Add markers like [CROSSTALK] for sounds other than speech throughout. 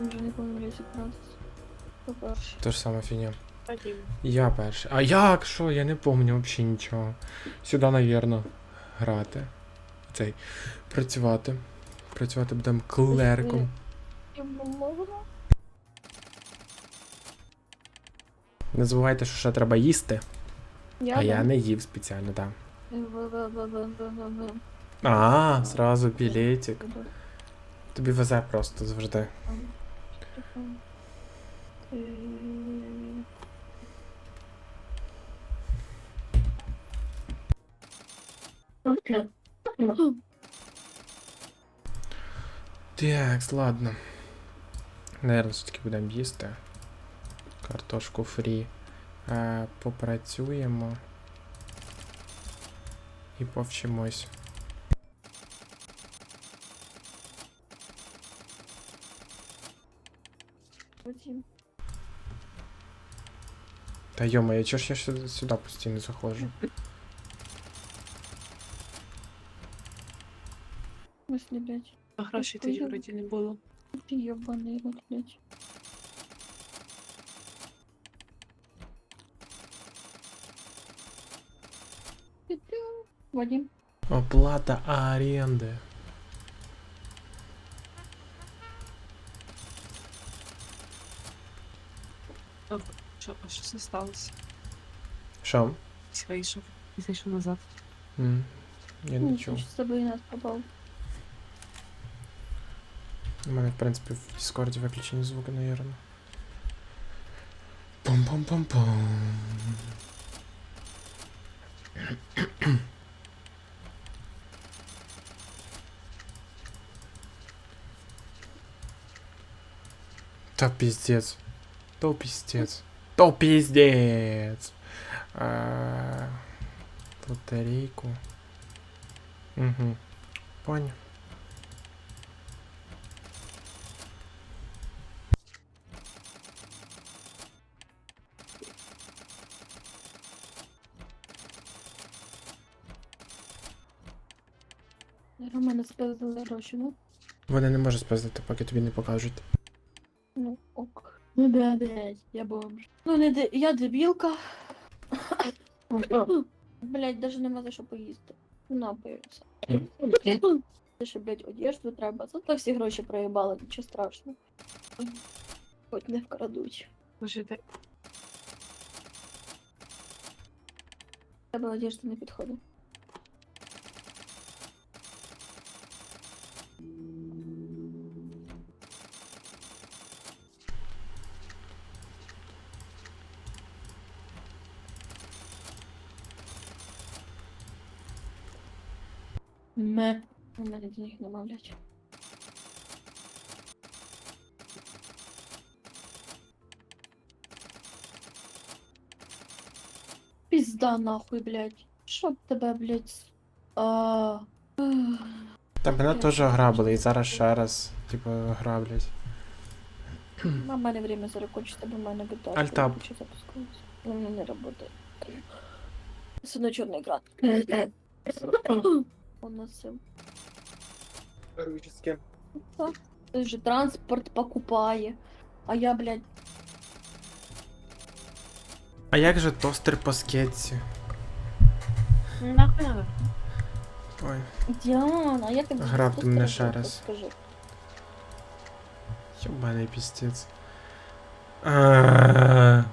Вже не пам'ятаю, як гратися. По-перше. То ж сама фігня. Я перший. А як? Що? Я не пам'ятаю взагалі нічого. Сюди, навірно, грати. Цей. Працювати. Працювати будемо клерком. Не забувайте, що ще треба їсти. А я не їв спеціально, так. В-в-в-в-в-в-в. А, зразу білетик. Тобі везе просто завжди. Е, Так, ладно. Наверно, все-таки будемо їсти. Картошку фрі. Попрацюємо. І повчимось. Потім. Та йома, чого ж я сюди, сюди постійно заходжу? В смысле, блядь? А грошей тоді вроді не було. Ти ёбаний рот, блядь. Петю. Вадим. Оплата оренди. Що, а що це сталося? Що? Ось Вийшов. І зайшов назад. М, Я не Ну, чув. З тобою нас попав. У мене, в принципі, в Дискорді виключені звуки, навірно. Пум-пум-пум-пум. Та пиздец. То пиздец. То пиздец. А. Угу. Понял. Романа спиздили гроші, ну? Вони не можуть спиздити, поки тобі не покажуть. Ну. Ну, блядь, я бомж. Ну, не де... я дебілка. [COUGHS] Блядь, даже нема за що поїсти. Напоюся. Ще, блядь, одежду треба. Зато всі гроші проїбали, нічого страшного. Хоч не вкрадуть. Де... Тебе одежда не підходить. Ме. У мене денег нема, блядь. Пизда нахуй, блядь. Чтоб тебе, блядь. с- А... ух. Та мене теж ограбили, і зараз ще раз, типу, граблять. А в мене время зараз кончиться, бо в мене GTA. Альтаб. Чи запускається. У мене не работает. Все одно чорний екран. Он носив. Той же транспорт покупає. А я, блядь, А як же тостер по скетсі? Нахуй надо. Ой, Діана, а як ти будеш Граб ти мене ще раз. Скажи. ёбаний пістець. А.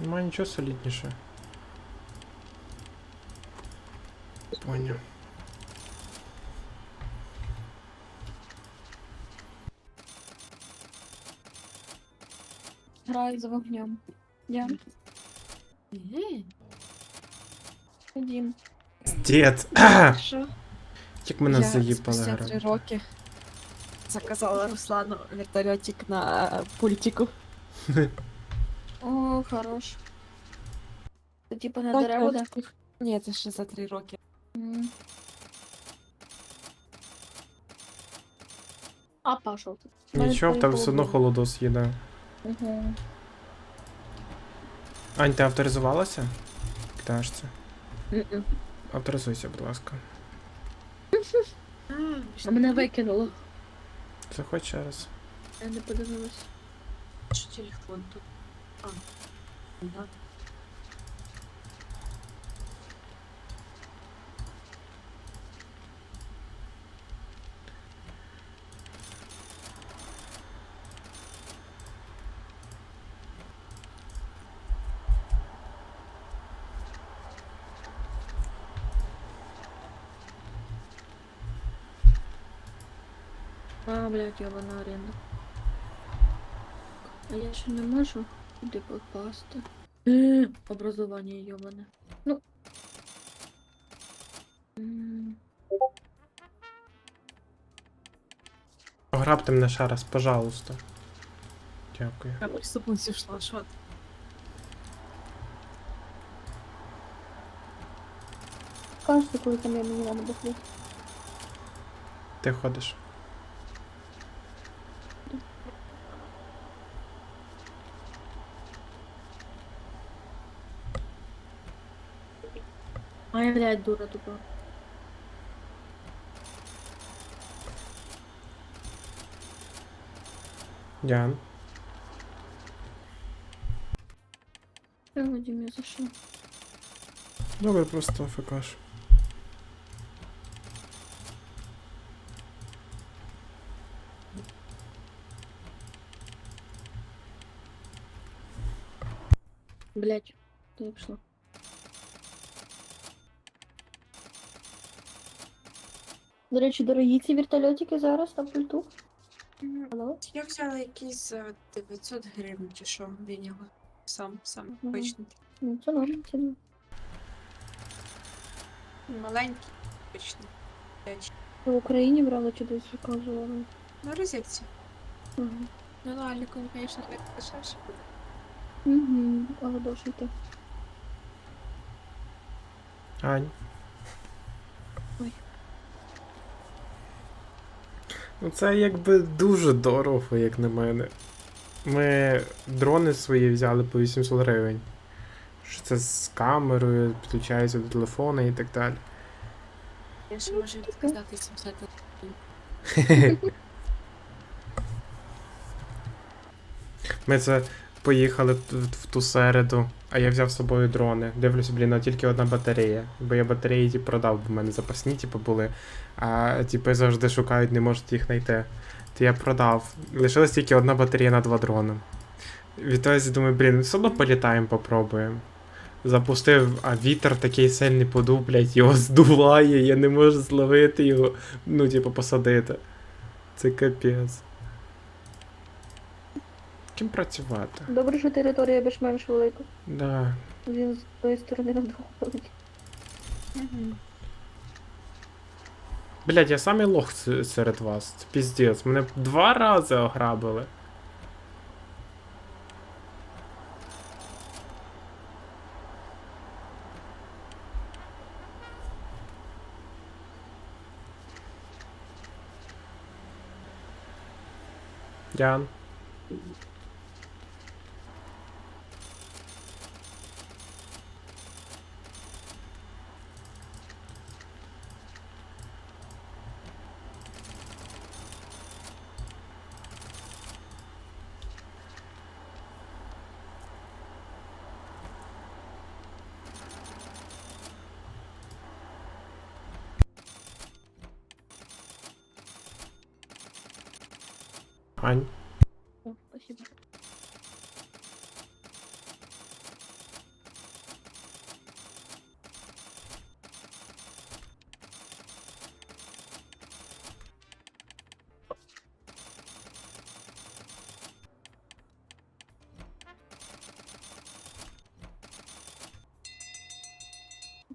Нема нічого солідніше. Поняв. Граю за вогнем. Я. Ходім. Дід! Що? Як мене Я заїбали спустя три грати. роки заказала Руслану вертольотик на е, пультику. [LAUGHS] О, хорош. Ти типа на Так, дерева, так. Ні, це ще за три роки. М. А, пошел ты. Нічого, там все одно холодос їде. Угу. Ань, ти авторизувалася? Пташці. Авторизуйся, будь ласка. А мене викинуло. Заходь ще раз. Я не подивилась. Що телефон тут? А. Да. А, блядь, йобана оренда. А я ще не можу туди попасти. Образування йобане. Ну. М, Ограбте мене ще раз, пожалуйста. Дякую. Я преступниць йшла, що ти? Кажете, коли там я мені надо бухло. Ти ходиш. А я, блядь, дура тупа. Діан. Я Вадим, я зашел. Добре, просто ФКш. Блядь, ти не пішла. До речі, дорогі ці вертольотики зараз на пульту. Алло? Я взяла якісь за 900 гривень чи що він його сам, сам Мгм. обичний. Ну, це норм, це норм. Маленький, обичний. Речі. В Україні брали чи десь заказували? На розетці. Угу. Ну, на Аліку, звісно, так дешевше буде. Угу. Але довше. Ань. Ой. Ну це якби дуже дорого, як на мене. Ми дрони свої взяли по 800 гривень. Що це з камерою, підключається до телефона і так далі. Я ще можу відказати 700 Ми це поїхали в ту середу, а я взяв з собою дрони. Дивлюсь, блін, а тільки одна батарея. Бо я батареї ті продав, бо в мене запасні, типу, були. А типи завжди шукають, не можуть їх знайти. То я продав. Лишилась тільки одна батарея на два дрони. Відтоді думаю, блін, все одно політаємо, попробуємо. Запустив, а вітер такий сильний подув, блядь, його [LAUGHS] здуває, я не можу зловити його, ну, типу, посадити. Це капець. Ким працювати? Добре, що територія більш-менш велика. Да. Він з тої сторони на двох ходить. Блять, я самий лох с- серед вас. Це піздець. Мене два рази ограбили. Діан. Ань. О, спасибо.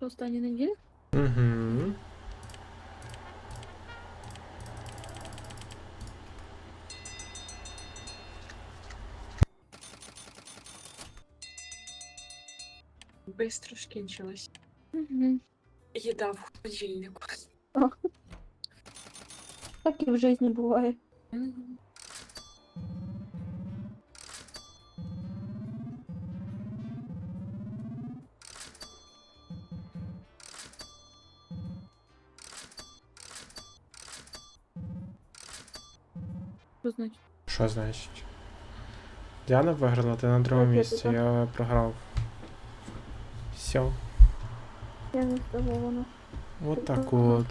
Це Останні неділі? Угу. Бистро скінчилось. Угу. Їда в холодильнику. Так і в житті буває. Що значить? Що значить? Діана виграла, ти на другому місці, я програв. Все. Я не здивована. Вот так от.